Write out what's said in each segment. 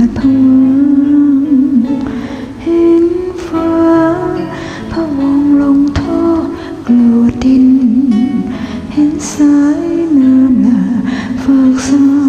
ผวังเห็นฟ้าพะวงลงท่อกลัวดิน เห็นสายน้ำหนาฝาสา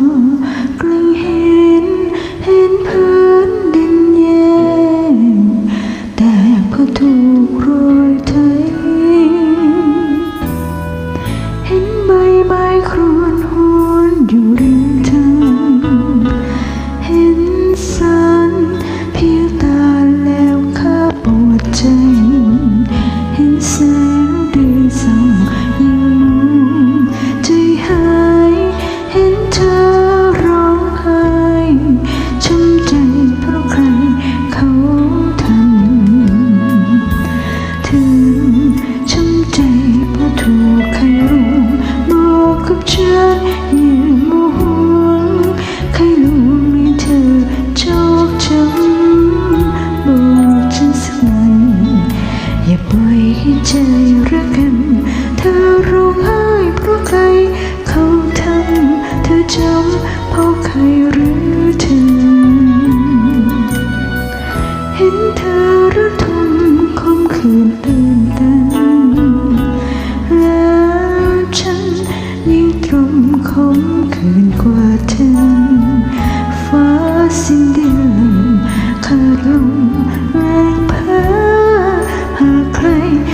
say